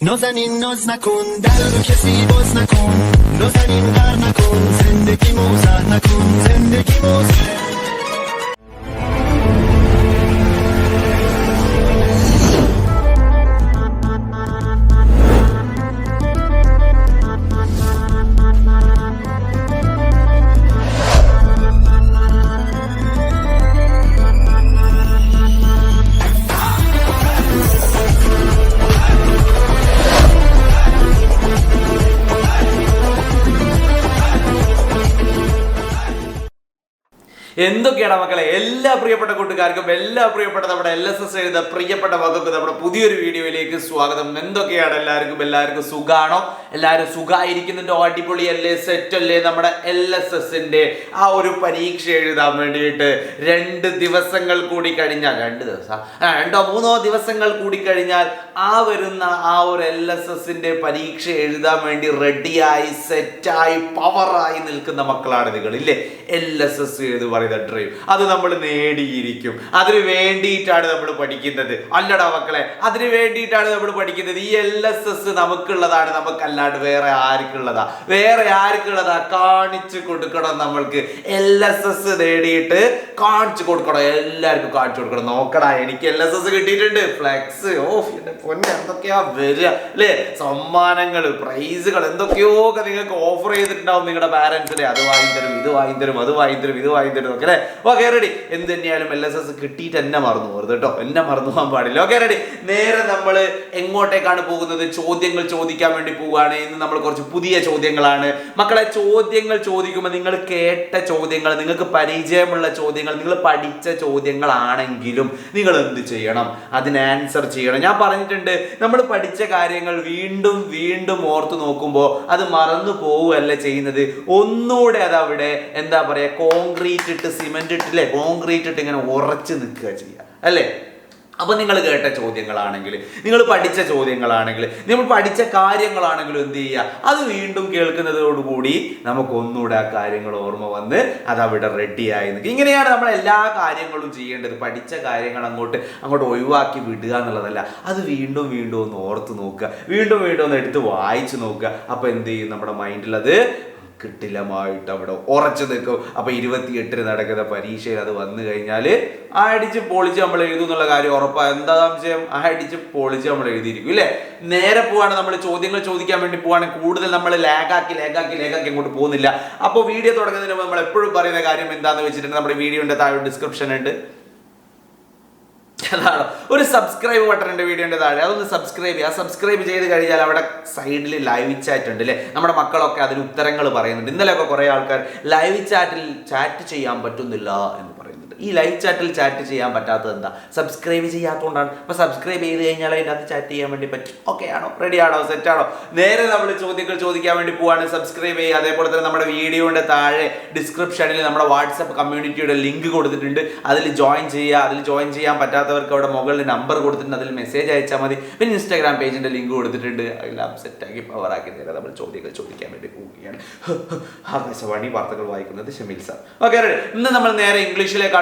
نازنین ناز نکن رو کسی باز نکن نازنین غر نکن زندگی موزه نکن زندگی موزه എന്തൊക്കെയാണ് മക്കളെ? എല്ലാ പ്രിയപ്പെട്ട കൂട്ടുകാർക്കും എല്ലാ പ്രിയപ്പെട്ട നമ്മുടെ എൽ എസ് എസ് എഴുത പ്രിയപ്പെട്ട മക്കൾക്ക് നമ്മുടെ പുതിയൊരു വീഡിയോയിലേക്ക് സ്വാഗതം. എന്തൊക്കെയാണ് എല്ലാവർക്കും? എല്ലാവർക്കും സുഖാണോ? എല്ലാവരും സുഖമായിരിക്കുന്നുണ്ടോ അടിപൊളി അല്ലേ? സെറ്റ് അല്ലേ? നമ്മുടെ എൽ എസ് എസിന്റെ ആ ഒരു പരീക്ഷ എഴുതാൻ വേണ്ടിയിട്ട് രണ്ട് ദിവസങ്ങൾ കൂടി കഴിഞ്ഞാൽ രണ്ട് ദിവസം രണ്ടോ മൂന്നോ ദിവസങ്ങൾ കൂടി കഴിഞ്ഞാൽ ആ വരുന്ന ആ ഒരു എൽ എസ് എസിന്റെ പരീക്ഷ എഴുതാൻ വേണ്ടി റെഡിയായി സെറ്റായി പവറായി നിൽക്കുന്ന മക്കളാണ് നിങ്ങൾ ഇല്ലേ എൽ എസ് എസ് എന്ന് പറയുന്ന ഡ്രീം അത് നമ്മൾ നേടിയിരിക്കും. അതിന് വേണ്ടിയിട്ടാണ് നമ്മൾ പഠിക്കുന്നത്. അല്ലടാ മക്കളെ അതിന് വേണ്ടിയിട്ടാണ് നമ്മൾ പഠിക്കുന്നത്. ഈ എൽ എസ് എസ് നമുക്കുള്ളതാണ്. നമുക്കല്ലാണ്ട് വേറെ ആർക്കുള്ളതാ. വേറെ ആർക്കുള്ളതാ? കാണിച്ചു കൊടുക്കണം നമ്മൾക്ക്. എൽ എസ് എസ് നേടിയിട്ട് കാണിച്ചു കൊടുക്കണം. എല്ലാവർക്കും കാണിച്ചു കൊടുക്കണം. നോക്കടാ എനിക്ക് എൽ എസ് എസ് കിട്ടിയിട്ടുണ്ട്. ഫ്ലെക്സ് ഓ എന്റെ പൊന്നെ എന്തൊക്കെയാ വരിക? അല്ലേ? സമ്മാനങ്ങൾ പ്രൈസുകൾ എന്തൊക്കെയോ ഒക്കെ നിങ്ങൾക്ക് ഓഫർ ചെയ്തിട്ടുണ്ടാവും നിങ്ങളുടെ പാരന്റ്സിനെ അത് വാങ്ങി തരും ഇത് വാങ്ങി തരും അത് വാങ്ങി തരും ഇത് വാങ്ങിത്തരും. ഒക്കെ അല്ലേ? ഓക്കെ റെഡി എന്ത് തന്നെയായാലും എൽ എസ് എസ് കിട്ടിയിട്ട് എന്നെ മറന്നു പോകരുത് കേട്ടോ. എന്നെ മറന്നു പോകാൻ പാടില്ല. ഓക്കെ റെഡി നേരെ നമ്മൾ എങ്ങോട്ടേക്കാണ് പോകുന്നത്? ചോദ്യങ്ങൾ ചോദിക്കാൻ വേണ്ടി പോവുകയാണ്. ഇന്ന് നമ്മൾ കുറച്ച് പുതിയ ചോദ്യങ്ങളാണ്. മക്കളെ ചോദ്യങ്ങൾ ചോദിക്കുമ്പോൾ നിങ്ങൾ കേട്ട ചോദ്യങ്ങൾ നിങ്ങൾക്ക് പരിചയമുള്ള ചോദ്യങ്ങൾ നിങ്ങൾ പഠിച്ച ചോദ്യങ്ങളാണെങ്കിലും നിങ്ങൾ എന്ത് ചെയ്യണം? അതിന് ആൻസർ ചെയ്യണം. ഞാൻ പറഞ്ഞിട്ടുണ്ട് നമ്മൾ പഠിച്ച കാര്യങ്ങൾ വീണ്ടും വീണ്ടും ഓർത്തു നോക്കുമ്പോൾ അത് മറന്നു പോവുകയല്ല ചെയ്യുന്നത്. ഒന്നുകൂടെ അതവിടെ എന്താ പറയുക കോൺക്രീറ്റ് ഇട്ട് സിമെന്റ് ഇട്ടില്ലേ? കോൺക്രീറ്റ് ഇട്ട് ഇങ്ങനെ ഉറച്ച് നിൽക്കുക ചെയ്യുക അല്ലേ? അപ്പൊ നിങ്ങൾ കേട്ട ചോദ്യങ്ങളാണെങ്കിൽ നിങ്ങൾ പഠിച്ച ചോദ്യങ്ങളാണെങ്കിൽ നിങ്ങൾ പഠിച്ച കാര്യങ്ങളാണെങ്കിലും എന്ത് ചെയ്യുക? അത് വീണ്ടും കേൾക്കുന്നതോടുകൂടി നമുക്ക് ഒന്നുകൂടെ ആ കാര്യങ്ങൾ ഓർമ്മ വന്ന് അത് അവിടെ റെഡിയായി നിൽക്കുക ഇങ്ങനെയാണ് നമ്മൾ എല്ലാ കാര്യങ്ങളും ചെയ്യേണ്ടത്. പഠിച്ച കാര്യങ്ങൾ അങ്ങോട്ട് അങ്ങോട്ട് ഒഴിവാക്കി വിടുക എന്നുള്ളതല്ല. അത് വീണ്ടും വീണ്ടും ഒന്ന് ഓർത്ത് നോക്കുക. വീണ്ടും വീണ്ടും ഒന്ന് എടുത്ത് വായിച്ചു നോക്കുക. അപ്പൊ എന്ത് ചെയ്യും നമ്മുടെ മൈൻഡിൽ അത് കിട്ടിലമായിട്ട് അവിടെ ഉറച്ചു നിൽക്കും. അപ്പൊ ഇരുപത്തിയെട്ടിന് നടക്കുന്ന പരീക്ഷയിൽ അത് വന്നു കഴിഞ്ഞാൽ അടിച്ച് പൊളിച്ച് നമ്മൾ എഴുതും എന്നുള്ള കാര്യം ഉറപ്പാ. എന്താ സംശയം? അടിച്ച് പൊളിച്ച് നമ്മൾ എഴുതിയിരിക്കും ഇല്ലേ? നേരെ പോവാണ് നമ്മൾ ചോദ്യങ്ങൾ ചോദിക്കാൻ വേണ്ടി പോവാണെങ്കിൽ കൂടുതൽ നമ്മൾ ലാഗാക്കി ലാഗാക്കി ലാഗാക്കി അങ്ങോട്ട് പോകുന്നില്ല. അപ്പോൾ വീഡിയോ തുടങ്ങുന്നതിന് നമ്മൾ എപ്പോഴും പറയുന്ന കാര്യം എന്താണെന്ന് വെച്ചിട്ടുണ്ടെങ്കിൽ നമ്മുടെ വീഡിയോന്റെ താഴെ ഡിസ്ക്രിപ്ഷൻ ഉണ്ട്. അതാണ്. ഒരു സബ്സ്ക്രൈബ് ബട്ടൺ ഉണ്ട് വീഡിയോന്റെ താഴെ. അതൊന്ന് സബ്സ്ക്രൈബ് ചെയ്യുക. സബ്സ്ക്രൈബ് ചെയ്ത് കഴിഞ്ഞാൽ അവിടെ സൈഡിൽ ലൈവ് ചാറ്റ് ഉണ്ട് അല്ലേ നമ്മുടെ മക്കളൊക്കെ അതിന് ഉത്തരങ്ങൾ പറയുന്നുണ്ട്. ഇന്നലെയൊക്കെ കുറേ ആൾക്കാർ ലൈവ് ചാറ്റിൽ ചാറ്റ് ചെയ്യാൻ പറ്റുന്നില്ല എന്ന് പറയുന്നുണ്ട് ഈ ലൈവ് ചാറ്റിൽ ചാറ്റ് ചെയ്യാൻ പറ്റാത്തത് എന്താ? സബ്സ്ക്രൈബ് ചെയ്യാത്തതുകൊണ്ടാണ് അപ്പോൾ സബ്സ്ക്രൈബ് ചെയ്ത് കഴിഞ്ഞാൽ അതിനകത്ത് ചാറ്റ് ചെയ്യാൻ വേണ്ടി പറ്റും. ഓക്കെ ആണോ? റെഡി ആണോ? സെറ്റ് ആണോ? നേരെ നമ്മൾ ചോദ്യങ്ങൾ ചോദിക്കാൻ വേണ്ടി പോവാണ്. സബ്സ്ക്രൈബ് ചെയ്യുക. അതേപോലെ തന്നെ നമ്മുടെ വീഡിയോയുടെ താഴെ ഡിസ്ക്രിപ്ഷനിൽ നമ്മുടെ വാട്സപ്പ് കമ്മ്യൂണിറ്റിയുടെ ലിങ്ക് കൊടുത്തിട്ടുണ്ട്. അതിൽ ജോയിൻ ചെയ്യുക. അതിൽ ജോയിൻ ചെയ്യാൻ പറ്റാത്തവർക്ക് അവിടെ മുകളിൽ നമ്പർ കൊടുത്തിട്ടുണ്ട്. അതിൽ മെസ്സേജ് അയച്ചാൽ മതി. പിന്നെ ഇൻസ്റ്റാഗ്രാം പേജിന്റെ ലിങ്ക് കൊടുത്തിട്ടുണ്ട്. എല്ലാം സെറ്റാക്കി പവറാക്കി നേരെ നമ്മൾ ചോദ്യങ്ങൾ ചോദിക്കാൻ വേണ്ടി പോവുകയാണ്. ആകാശവാണി വാർത്തകൾ വായിക്കുന്നത് ഷമീൽ സാർ. ഓക്കെ ഇന്ന് നമ്മൾ നേരെ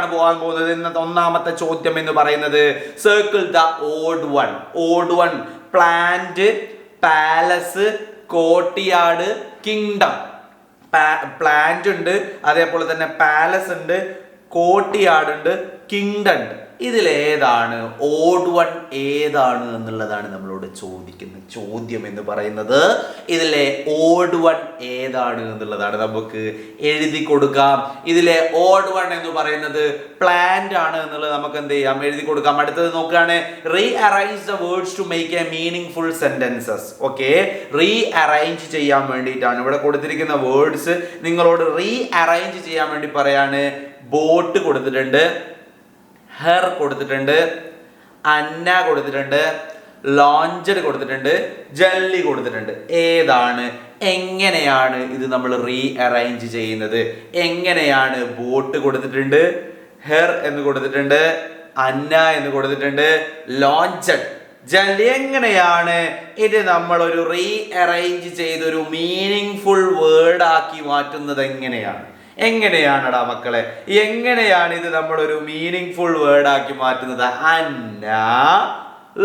ഇംഗ്ലീഷിലേക്കാണ് പോകാൻ പോകുന്നത്? ഇന്നത്തെ ഒന്നാമത്തെ ചോദ്യം എന്ന് പറയുന്നത് circle the odd one odd one plant palace cottage kingdom plant ഉണ്ട് അതേപോലെ തന്നെ പാലസ് ഉണ്ട് കോട്ടിയാട് ഉണ്ട് കിങ്ഡം ഇതിൽ ഇതിലേതാണ് ഓഡ് വൺ ഏതാണ് എന്നുള്ളതാണ് നമ്മളോട് ചോദിക്കുന്നത് ചോദ്യം എന്ന് പറയുന്നത്. ഇതിലെ ഓഡ് വൺ ഏതാണ് എന്നുള്ളതാണ് നമുക്ക് എഴുതി കൊടുക്കാം. ഇതിലെ ഓഡ് വൺ എന്ന് പറയുന്നത് പ്ലാന്റ് ആണ് എന്നുള്ളത് നമുക്ക് എന്ത് ചെയ്യാം? എഴുതി കൊടുക്കാം. അടുത്തത് നോക്കുകയാണ് rearrange the words to make a meaningful sentences okay rearrange ചെയ്യാൻ വേണ്ടിയിട്ടാണ്. ഇവിടെ കൊടുത്തിരിക്കുന്ന വേർഡ്സ് നിങ്ങളോട് റീ അറേഞ്ച് ചെയ്യാൻ വേണ്ടി പറയാണ്. ബോട്ട് കൊടുത്തിട്ടുണ്ട് ഹെർ കൊടുത്തിട്ടുണ്ട് അന്ന കൊടുത്തിട്ടുണ്ട് ലോഞ്ചർ കൊടുത്തിട്ടുണ്ട് ജല്ലി കൊടുത്തിട്ടുണ്ട്. ഏതാണ്? എങ്ങനെയാണ് ഇത് നമ്മൾ റീ അറേഞ്ച് ചെയ്യുന്നത്? എങ്ങനെയാണ് ബോട്ട് കൊടുത്തിട്ടുണ്ട് ഹെർ എന്ന് കൊടുത്തിട്ടുണ്ട് അന്ന എന്ന് കൊടുത്തിട്ടുണ്ട് ലോഞ്ചഡ് ജല്ലി എങ്ങനെയാണ്? ഇത് നമ്മൾ ഒരു റീ അറേഞ്ച് ഒരു മീനിങ് ഫുൾ വേർഡ് ആക്കി മാറ്റുന്നത് എങ്ങനെയാണ്? എങ്ങനെയാണടാ മക്കളെ? എങ്ങനെയാണ് ഇത് നമ്മളൊരു മീനിങ് ഫുൾ വേർഡ് ആക്കി മാറ്റുന്നത്? അന്ന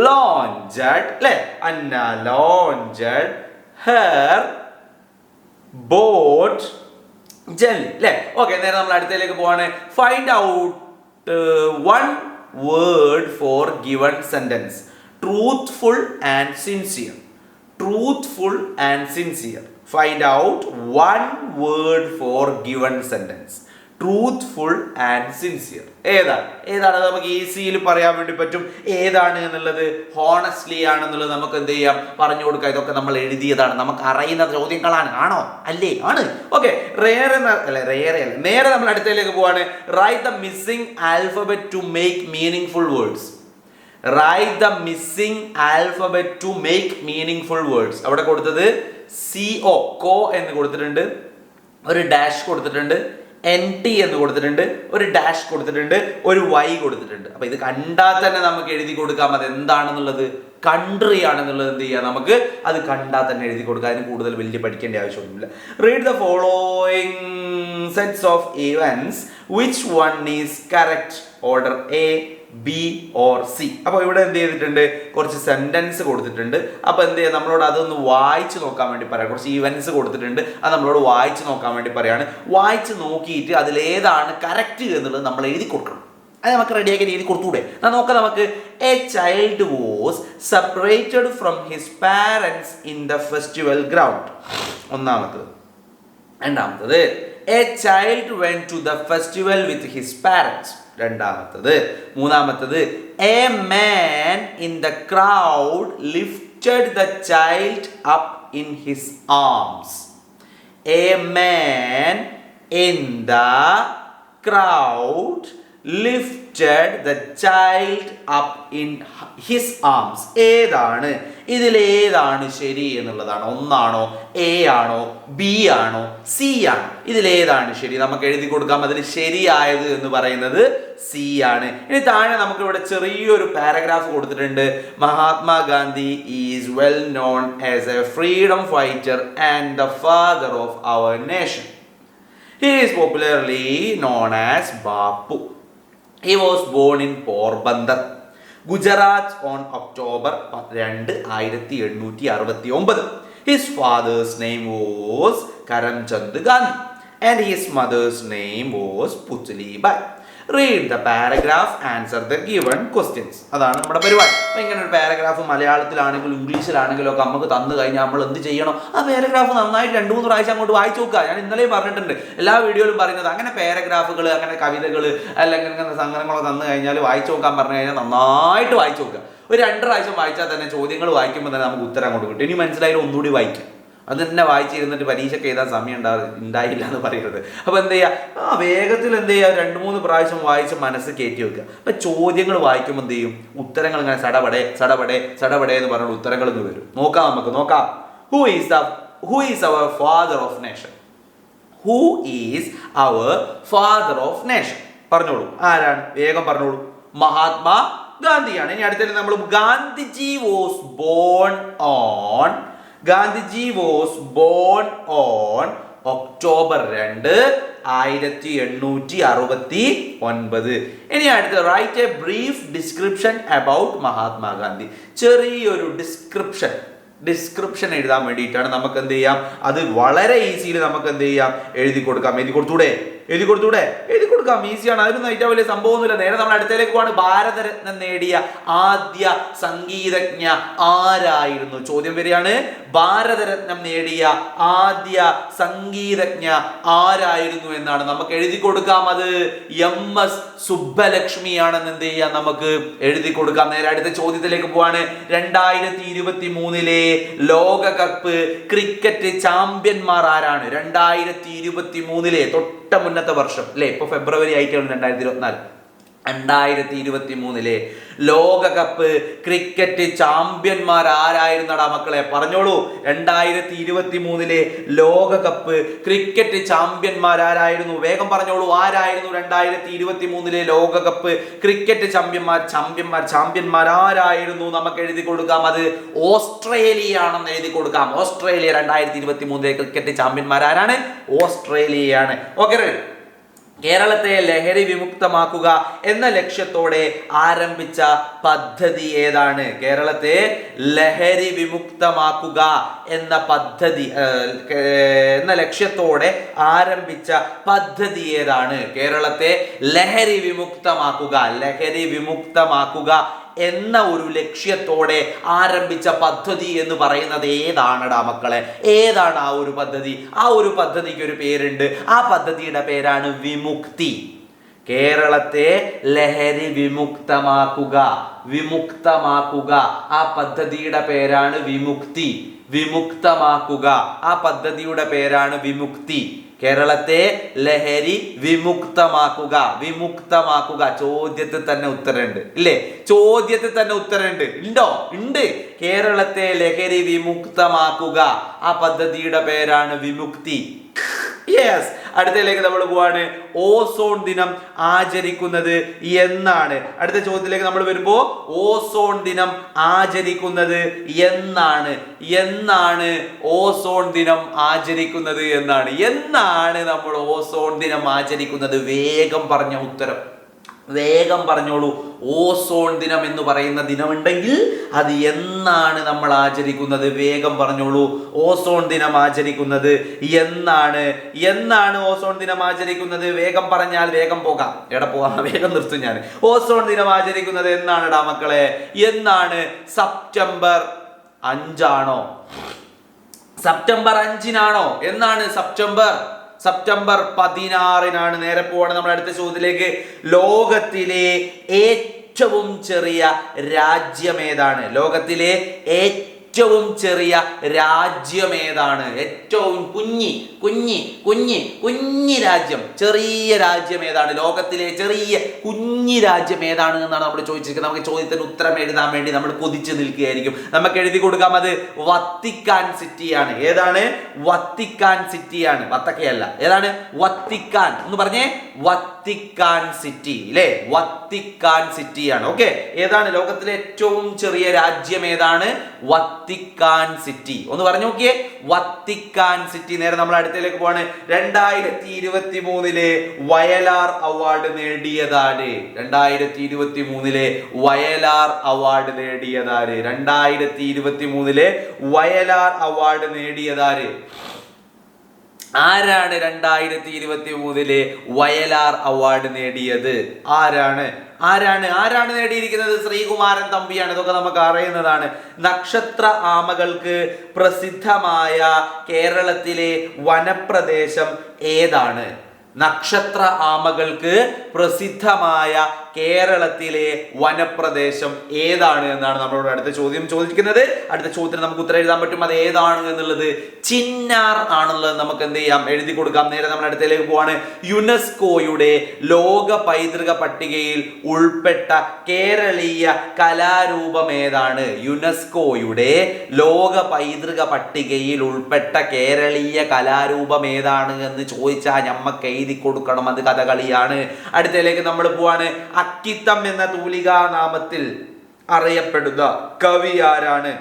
ലോഞ്ചഡ് അല്ലേ Anna launched her boat jelly അല്ലേ ഓക്കെ നേരെ നമ്മൾ അടുത്തതിലേക്ക് പോവാണ്. Find out one word for given sentence truthful and sincere truthful and sincere find out one word for given sentence truthful and sincere ഏതാണ്? ഏതാണ് നമുക്ക് ഈസിയിൽ പറയാൻ വേണ്ടി പറ്റും? ഏതാണ് എന്നുള്ളത്? ഹോണസ്റ്റ്ലി ആണെന്നുള്ളത് നമുക്ക് എന്ത് ചെയ്യാം? പറഞ്ഞു കൊടുക്കാം. ഇതൊക്കെ നമ്മൾ എഴുതിയതാണ്. നമുക്ക് അറിയുന്ന ചോദ്യങ്ങളാണ്. ആണോ? അല്ലേ? ആണ്. ഓക്കെ റേറെ അല്ല റേറെ അല്ല. നേരെ നമ്മൾ അടുത്തതിലേക്ക് പോവാണ്. Write the missing alphabet to make meaningful words write the missing alphabet to make meaningful words അവിടെ കൊടുത്തത് സി ഒ കോ എന്ന് കൊടുത്തിട്ടുണ്ട്. ഒരു ഡാഷ് കൊടുത്തിട്ടുണ്ട്. എൻ ടി എന്ന് കൊടുത്തിട്ടുണ്ട്. ഒരു ഡാഷ് കൊടുത്തിട്ടുണ്ട്. ഒരു വൈ കൊടുത്തിട്ടുണ്ട്. അപ്പൊ ഇത് കണ്ടാൽ തന്നെ നമുക്ക് എഴുതി കൊടുക്കാം അത് എന്താണെന്നുള്ളത് കൺട്രി ആണെന്നുള്ളത് എന്ത് ചെയ്യാം നമുക്ക്? അത് കണ്ടാൽ തന്നെ എഴുതി കൊടുക്കാം. അതിന് കൂടുതൽ വലിയ പഠിക്കേണ്ട ആവശ്യമൊന്നുമില്ല. Read the following sets of events which one is correct order A B or C അപ്പോൾ ഇവിടെ എന്ത് ചെയ്തിട്ടുണ്ട്? കുറച്ച് സെന്റൻസ് കൊടുത്തിട്ടുണ്ട്. അപ്പോൾ എന്ത് ചെയ്യുക നമ്മളോട് അതൊന്ന് വായിച്ചു നോക്കാൻ വേണ്ടി പറയാം. കുറച്ച് ഈവൻസ് കൊടുത്തിട്ടുണ്ട്. അത് നമ്മളോട് വായിച്ചു നോക്കാൻ വേണ്ടി പറയാണ്. വായിച്ച് നോക്കിയിട്ട് അതിലേതാണ് കറക്റ്റ് എന്നുള്ളത് നമ്മൾ എഴുതി കൊടുക്കണം. അത് നമുക്ക് റെഡിയാക്കി എഴുതി കൊടുത്തൂടെ എന്നാൽ നോക്കാം നമുക്ക്. A child was separated from his parents in the festival ground ഒന്നാമത്തത്. രണ്ടാമത്തത്. A child went to the festival with his parents രണ്ടാമത്തത്. മൂന്നാമത്തത് a man in the crowd lifted the child up in his arms a man in the crowd lifted the child up in his arms. ഏതാണ്? ഇതിലേതാണ് ശരി എന്നുള്ളതാണ്. ഒന്നാണോ? A ആണോ? B ആണോ? C ആണോ. ഇതിലേതാണ് ശരി. നമുക്ക് എഴുതി കൊടുക്കാം. അതിൽ ശരിയായത് എന്ന് പറയുന്നത് സി ആണ്. ഇനി താഴെ നമുക്ക് ഇവിടെ ചെറിയൊരു പാരഗ്രാഫ് കൊടുത്തിട്ടുണ്ട്. Mahatma Gandhi is well known as a freedom fighter and the father of our nation He is popularly known as Bapu. He was born in Porbandar, Gujarat on October രണ്ട് ആയിരത്തി എണ്ണൂറ്റി അറുപത്തി ഒമ്പത് his father's name was Karamchand Gandhi and his mother's name was Putlibai read the paragraph answer the given questions അതാണ് നമ്മുടെ പരിപാടി. അപ്പോൾ ഇങ്ങനെ ഒരു പാരഗ്രാഫ് മലയാളത്തിലാണെങ്കിലും ഇംഗ്ലീഷിലാണെങ്കിലും ഒക്കെ നമുക്ക് തന്നു കഴിഞ്ഞാൽ നമ്മൾ എന്ത് ചെയ്യണം? ആ പാരഗ്രാഫ് നന്നായിട്ട് രണ്ട് മൂന്ന് പ്രാവശ്യം അങ്ങോട്ട് വായിച്ചു നോക്കുക. ഞാൻ ഇന്നലെയും പറഞ്ഞിട്ടുണ്ട്. എല്ലാ വീഡിയോയിലും പറയുന്നത് അങ്ങനെ പാരഗ്രാഫുകൾ അങ്ങനെ കവിതകൾ അല്ലെങ്കിൽ അങ്ങനെ സങ്കടങ്ങളൊക്കെ തന്നു കഴിഞ്ഞാൽ വായിച്ചു നോക്കാൻ പറഞ്ഞു കഴിഞ്ഞാൽ നന്നായിട്ട് വായിച്ചു നോക്കുക. ഒരു രണ്ട് പ്രാവശ്യം വായിച്ചാൽ തന്നെ ചോദ്യങ്ങൾ വായിക്കുമ്പോൾ തന്നെ നമുക്ക് ഉത്തരം അങ്ങോട്ട് കിട്ടും. ഇനി മനസ്സിലായാലും ഒന്നുകൂടി വായിക്കും. അത് തന്നെ വായിച്ചിരുന്നിട്ട് പരീക്ഷയ്ക്ക് എഴുതാൻ സമയം ഉണ്ടാ ഉണ്ടായില്ല എന്ന് പറയരുത്. അപ്പോൾ എന്ത് ചെയ്യുക ആ വേഗത്തിൽ എന്ത് ചെയ്യുക രണ്ട് മൂന്ന് പ്രാവശ്യം വായിച്ച് മനസ്സ് കയറ്റി വെക്കുക. അപ്പം ചോദ്യങ്ങൾ വായിക്കുമ്പോൾ എന്ത് ചെയ്യും? ഉത്തരങ്ങൾ ഇങ്ങനെ സടപടെ സടപടെ സടപടെ എന്ന് പറഞ്ഞുള്ള ഉത്തരങ്ങൾ ഇന്ന് വരും. നോക്കാം നമുക്ക് നോക്കാം. Who is the who is our father of nation who is our father of nation പറഞ്ഞോളൂ. ആരാണ്? വേഗം പറഞ്ഞോളൂ. മഹാത്മാ ഗാന്ധിയാണ്. ഇനി അടുത്തത് നമ്മൾ Gandhiji was born on Gandhiji was born on October രണ്ട് ആയിരത്തി എണ്ണൂറ്റി അറുപത്തി ഒൻപത് ഇനി അടുത്ത് write a brief description about Mahatma Gandhi ചെറിയൊരു ഡിസ്ക്രിപ്ഷൻ ഡിസ്ക്രിപ്ഷൻ എഴുതാൻ വേണ്ടിയിട്ടാണ് നമുക്ക് എന്ത് ചെയ്യാം? അത് വളരെ ഈസിയിൽ നമുക്ക് എന്ത് ചെയ്യാം? എഴുതി കൊടുക്കാം. എഴുതി കൊടുത്തൂടെ? എഴുതി കൊടുത്തൂടെ എഴുതി കൊടുക്കാം. ഈസിയാണ് അതിനൊന്നും ഏറ്റവും വലിയ സംഭവമൊന്നുമില്ല. നേരെ നമ്മൾ അടുത്തേക്ക് പോവാണ്. ഭാരതരത്നം നേടിയ ആദ്യ സംഗീതജ്ഞ ആരായിരുന്നു? ചോദ്യം വരികയാണ്. ഭാരതരത്നം നേടിയ ആദ്യ സംഗീതജ്ഞ ആരായിരുന്നു എന്നാണ്. നമുക്ക് എഴുതി കൊടുക്കാം. അത് എം എസ് സുബ്ബലക്ഷ്മിയാണെന്ന് എന്ത് ചെയ്യാം? നമുക്ക് എഴുതി കൊടുക്കാം. നേരെ അടുത്ത ചോദ്യത്തിലേക്ക് പോവാണ്. രണ്ടായിരത്തി ഇരുപത്തി മൂന്നിലെ ലോകകപ്പ് ക്രിക്കറ്റ് ചാമ്പ്യന്മാർ ആരാണ്? രണ്ടായിരത്തി ഇരുപത്തി മൂന്നിലെ തൊട്ട മുന്നത്തെ വർഷം അല്ലേ? ഇപ്പൊ ഫെബ്രുവരി ആയിട്ടാണ് രണ്ടായിരത്തി ഇരുപത്തിനാല്. രണ്ടായിരത്തി ഇരുപത്തി മൂന്നിലെ ലോകകപ്പ് ക്രിക്കറ്റ് ചാമ്പ്യന്മാർ ആരായിരുന്നടാ മക്കളെ? പറഞ്ഞോളൂ. രണ്ടായിരത്തി ഇരുപത്തി മൂന്നിലെ ലോകകപ്പ് ക്രിക്കറ്റ് ചാമ്പ്യന്മാർ ആരായിരുന്നു? വേഗം പറഞ്ഞോളൂ. ആരായിരുന്നു രണ്ടായിരത്തി ഇരുപത്തി മൂന്നിലെ ലോകകപ്പ് ക്രിക്കറ്റ് ചാമ്പ്യന്മാർ? ചാമ്പ്യന്മാർ ചാമ്പ്യന്മാർ ആരായിരുന്നു? നമുക്ക് എഴുതി കൊടുക്കാം. അത് ഓസ്ട്രേലിയ ആണെന്ന് എഴുതി കൊടുക്കാം. ഓസ്ട്രേലിയ രണ്ടായിരത്തി ഇരുപത്തി മൂന്നിലെ ക്രിക്കറ്റ് ചാമ്പ്യന്മാർ ആരാണ്? ഓസ്ട്രേലിയയാണ്. ഓക്കെ കേരളത്തെ ലഹരി വിമുക്തമാക്കുക എന്ന ലക്ഷ്യത്തോടെ ആരംഭിച്ച പദ്ധതി ഏതാണ്? കേരളത്തെ ലഹരി വിമുക്തമാക്കുക എന്ന പദ്ധതി എന്ന ലക്ഷ്യത്തോടെ ആരംഭിച്ച പദ്ധതി ഏതാണ്? കേരളത്തെ ലഹരി വിമുക്തമാക്കുക ലഹരി വിമുക്തമാക്കുക എന്ന ഒരു ലക്ഷ്യത്തോടെ ആരംഭിച്ച പദ്ധതി എന്ന് പറയുന്നത് ഏതാണടാ മക്കളെ? ഏതാണ് ആ ഒരു പദ്ധതി? ആ ഒരു പദ്ധതിക്ക് ഒരു പേരുണ്ട്. ആ പദ്ധതിയുടെ പേരാണ് വിമുക്തി. കേരളത്തെ ലഹരി വിമുക്തമാക്കുക. വിമുക്തമാക്കുക. ആ പദ്ധതിയുടെ പേരാണ് വിമുക്തി. വിമുക്തമാക്കുക. ആ പദ്ധതിയുടെ പേരാണ് വിമുക്തി. കേരളത്തെ ലഹരി വിമുക്തമാക്കുക വിമുക്തമാക്കുക. ചോദ്യത്തിൽ തന്നെ ഉത്തരമുണ്ട്. ഇല്ലേ? ചോദ്യത്തിൽ തന്നെ ഉത്തരമുണ്ട്. ഉണ്ടോ? ഉണ്ട്. കേരളത്തെ ലഹരി വിമുക്തമാക്കുക. ആ പദ്ധതിയുടെ പേരാണ് വിമുക്തി. യെസ് അടുത്തതിലേക്ക് നമ്മൾ പോവാണ്. ഓസോൺ ദിനം ആചരിക്കുന്നത് എന്നാണ്. അടുത്ത ചോദ്യത്തിലേക്ക് നമ്മൾ വരുമ്പോൾ ഓസോൺ ദിനം ആചരിക്കുന്നത് എന്നാണ്. എന്നാണ് ഓസോൺ ദിനം ആചരിക്കുന്നത് എന്നാണ്. എന്നാണ് നമ്മൾ ഓസോൺ ദിനം ആചരിക്കുന്നത്? വേഗം പറഞ്ഞ ഉത്തരം. വേഗം പറഞ്ഞോളൂ. ഓസോൺ ദിനം എന്ന് പറയുന്ന ദിനമുണ്ടെങ്കിൽ അത് എന്നാണ് നമ്മൾ ആചരിക്കുന്നത്? വേഗം പറഞ്ഞോളൂ. ഓസോൺ ദിനം ആചരിക്കുന്നത് എന്നാണ്? എന്നാണ് ഓസോൺ ദിനം ആചരിക്കുന്നത്? വേഗം പറഞ്ഞാൽ വേഗം പോകാം. എവിടെ പോകാം വേഗം നിർത്തും ഞാൻ. ഓസോൺ ദിനം ആചരിക്കുന്നത് എന്നാണെടാ മക്കളെ? എന്നാണ് സെപ്റ്റംബർ അഞ്ചാണോ? സെപ്റ്റംബർ അഞ്ചിനാണോ? എന്നാണ് സെപ്റ്റംബർ സെപ്റ്റംബർ പതിനാറിനാണ് നേരെ പോവാണ് നമ്മൾ അടുത്ത ചോദ്യത്തിലേക്ക്. ലോകത്തിലെ ഏറ്റവും ചെറിയ രാജ്യം ഏതാണ്? ലോകത്തിലെ ഏറ്റവും ചെറിയ രാജ്യം ഏതാണ് ഏറ്റവും കുഞ്ഞി കുഞ്ഞി കുഞ്ഞി കുഞ്ഞി രാജ്യം. ചെറിയ രാജ്യം ഏതാണ് ലോകത്തിലെ ചെറിയ കുഞ്ഞി രാജ്യം ഏതാണ് എന്നാണ് നമ്മൾ ചോദിച്ചിരിക്കുന്നത്. നമുക്ക് ചോദ്യത്തിന് ഉത്തരം എഴുതാൻ വേണ്ടി നമ്മൾ കൊതിച്ചു നിൽക്കുകയായിരിക്കും. നമുക്ക് എഴുതി കൊടുക്കാം. അത് വത്തിക്കാൻ സിറ്റിയാണ്. ഏതാണ്? വത്തിക്കാൻ സിറ്റിയാണ്. വത്തക്കയല്ല. ഏതാണ്? വത്തിക്കാൻ. എന്ന് പറഞ്ഞേ. വത്തിക്കാൻ സിറ്റി അല്ലേ വത്തിക്കാൻ സിറ്റിയാണ് ഓക്കെ? ഏതാണ് ലോകത്തിലെ ഏറ്റവും ചെറിയ രാജ്യം ഏതാണ്? Vatican city. ഒന്ന് പറഞ്ഞു നോക്കിയേ. Vatican city. നേരെ നമ്മൾ അടുത്തേക്ക് പോവാണ്. രണ്ടായിരത്തി ഇരുപത്തി മൂന്നിലെ വയലാർ അവാർഡ് നേടിയതാണ്. രണ്ടായിരത്തി ഇരുപത്തി മൂന്നിലെ വയലാർ അവാർഡ് നേടിയതാര് രണ്ടായിരത്തി ഇരുപത്തി മൂന്നിലെ വയലാർ അവാർഡ് നേടിയതാര് ആരാണ് രണ്ടായിരത്തി ഇരുപത്തി മൂന്നിലെ വയലാർ അവാർഡ് നേടിയത്? ആരാണ്? ആരാണ്? ആരാണ് നേടിയിരിക്കുന്നത്? ശ്രീകുമാരൻ തമ്പിയാണ്. ഇതൊക്കെ നമുക്ക് അറിയുന്നതാണ്. നക്ഷത്ര ആമകൾക്ക് പ്രസിദ്ധമായ കേരളത്തിലെ വനപ്രദേശം ഏതാണ്? നക്ഷത്ര ആമകൾക്ക് പ്രസിദ്ധമായ കേരളത്തിലെ വനപ്രദേശം ഏതാണ് എന്നാണ് നമ്മളോട് അടുത്ത ചോദ്യം ചോദിക്കുന്നത് അടുത്ത ചോദ്യത്തിന് നമുക്ക് ഉത്തരം എഴുതാൻ പറ്റും. അത് ഏതാണ് എന്നുള്ളത് ചിന്നാർ ആണെന്നുള്ളത് നമുക്ക് എന്ത് ചെയ്യാം? എഴുതി കൊടുക്കാം. നേരെ നമ്മൾ അടുത്തേക്ക് പോവാണ്. യുനെസ്കോയുടെ ലോക പൈതൃക പട്ടികയിൽ ഉൾപ്പെട്ട കേരളീയ കലാരൂപം ഏതാണ്? യുനെസ്കോയുടെ ലോക പൈതൃക പട്ടികയിൽ ഉൾപ്പെട്ട കേരളീയ കലാരൂപം ഏതാണ് എന്ന് ചോദിച്ചാൽ ഞമ്മക്ക് എഴുതി കൊടുക്കണം. അത് കഥകളിയാണ്. അടുത്തേക്ക് നമ്മൾ പോവാണ്. അക്കിത്തം എന്ന തൂലികാനാമത്തിൽ അറിയപ്പെടുന്ന കവി ആരാണ്?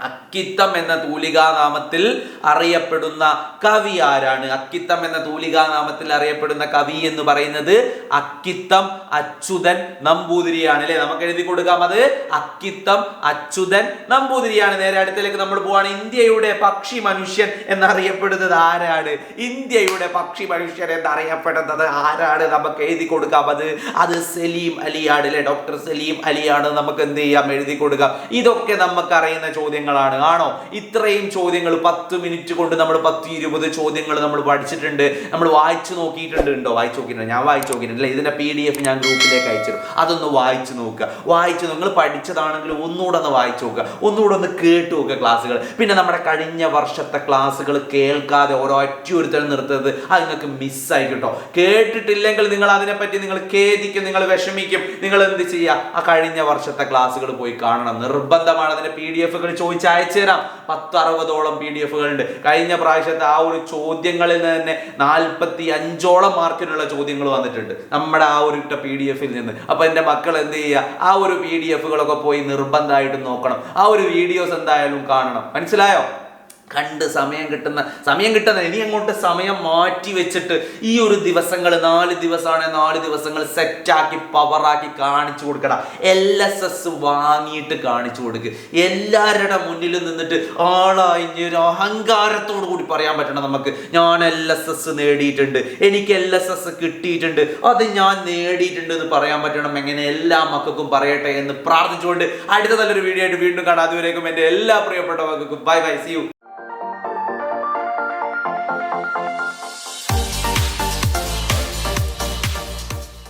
അക്കിത്തം എന്ന തൂലികാനാമത്തിൽ അറിയപ്പെടുന്ന കവി ആരാണ്? അക്കിത്തം എന്ന തൂലികാനാമത്തിൽ അറിയപ്പെടുന്ന കവി എന്ന് പറയുന്നത് അക്കിത്തം അച്യുതൻ നമ്പൂതിരിയാണ് അല്ലെ? നമുക്ക് എഴുതി കൊടുക്കാം അത്. അക്കിത്തം അച്യുതൻ നമ്പൂതിരിയാണ്. നേരെ അടുത്തേക്ക് നമ്മൾ പോവാണ്. ഇന്ത്യയുടെ പക്ഷി മനുഷ്യൻ എന്നറിയപ്പെടുന്നത് ആരാണ്? ഇന്ത്യയുടെ പക്ഷി മനുഷ്യൻ എന്നറിയപ്പെടുന്നത് ആരാണ്? നമുക്ക് എഴുതി കൊടുക്കാം അത്. അത് സലീം അലിയാണ് അല്ലെ? ഡോക്ടർ സലീം അലിയാണ്. നമുക്ക് എന്ത് ചെയ്യാം? എഴുതി കൊടുക്കാം. ഇതൊക്കെ നമുക്ക് അറിയുന്ന ചോദ്യങ്ങളാണ്. ആണോ? ഇത്രയും ചോദ്യങ്ങൾ പത്ത് മിനിറ്റ് കൊണ്ട് നമ്മൾ പത്ത് ഇരുപത് ചോദ്യങ്ങൾ നമ്മൾ പഠിച്ചിട്ടുണ്ട്. നമ്മൾ വായിച്ചു നോക്കിയിട്ടുണ്ട്. ഉണ്ടോ? വായിച്ചു നോക്കിയിട്ടുണ്ട്. ഞാൻ വായിച്ചു നോക്കിയിട്ടില്ല ഇതിന്റെ പി ഡി എഫ് ഞാൻ ഗ്രൂപ്പിലേക്ക് അയച്ചു അതൊന്ന് വായിച്ചു നോക്കുക. വായിച്ചു നിങ്ങൾ പഠിച്ചതാണെങ്കിൽ ഒന്നുകൂടെ ഒന്ന് വായിച്ചു നോക്കുക. ഒന്നുകൂടെ ഒന്ന് കേട്ട് നോക്കുക ക്ലാസ്സുകൾ. പിന്നെ നമ്മുടെ കഴിഞ്ഞ വർഷത്തെ ക്ലാസ്സുകൾ കേൾക്കാതെ ഓരോ ഒറ്റയൊരുത്തരും നിർത്തുന്നത് അത് നിങ്ങൾക്ക് മിസ്സായി കേട്ടോ. കേട്ടിട്ടില്ലെങ്കിൽ നിങ്ങൾ അതിനെപ്പറ്റി നിങ്ങൾ ഖേദിക്കും. നിങ്ങൾ വിഷമിക്കും. നിങ്ങൾ എന്ത് ചെയ്യുക? ആ കഴിഞ്ഞ വർഷത്തെ ക്ലാസ്സുകൾ പോയി കാണണം. നിർബന്ധമാണ്. അതിന്റെ പി ഡി എഫുകൾ ചോദിച്ച് അയച്ചു തരാം. പത്ത് അറുപതോളം പി ഡി എഫുകൾ ഉണ്ട് കഴിഞ്ഞ പ്രാവശ്യത്തെ ആ ഒരു ചോദ്യങ്ങളിൽ നിന്ന് തന്നെ നാൽപ്പത്തി അഞ്ചോളം മാർക്കിനുള്ള ചോദ്യങ്ങൾ വന്നിട്ടുണ്ട്. നമ്മുടെ ആ ഒരു പി ഡി എഫിൽ നിന്ന്. അപ്പൊ എന്റെ മക്കൾ എന്ത് ചെയ്യുക? ആ ഒരു പി ഡി എഫുകളൊക്കെ പോയി നിർബന്ധമായിട്ട് നോക്കണം. ആ ഒരു വീഡിയോസ് എന്തായാലും കാണണം. മനസ്സിലായോ? കണ്ട് സമയം കിട്ടുന്ന സമയം കിട്ടുന്ന ഇനി അങ്ങോട്ട് സമയം മാറ്റി വെച്ചിട്ട് ഈ ഒരു ദിവസങ്ങൾ നാല് ദിവസമാണ് നാല് ദിവസങ്ങൾ സെറ്റാക്കി പവറാക്കി കാണിച്ചു കൊടുക്കണം എൽ എസ് എസ് വാങ്ങിയിട്ട് കാണിച്ചു കൊടുക്കുക എല്ലാവരുടെ മുന്നിൽ നിന്നിട്ട് ആളായി ഒരു അഹങ്കാരത്തോടു കൂടി പറയാൻ പറ്റണം നമുക്ക്. ഞാൻ എൽ എസ് എസ് നേടിയിട്ടുണ്ട്. എനിക്ക് എൽ എസ് എസ് കിട്ടിയിട്ടുണ്ട്. അത് ഞാൻ നേടിയിട്ടുണ്ട് എന്ന് പറയാൻ പറ്റണം. എങ്ങനെ എല്ലാ മക്കൾക്കും പറയട്ടെ എന്ന് പ്രാർത്ഥിച്ചുകൊണ്ട് അടുത്ത നല്ലൊരു വീഡിയോ ആയിട്ട് വീണ്ടും കാണാം. അതുവരേക്കും എന്റെ എല്ലാ പ്രിയപ്പെട്ട മക്കൾക്കും. Bye bye C U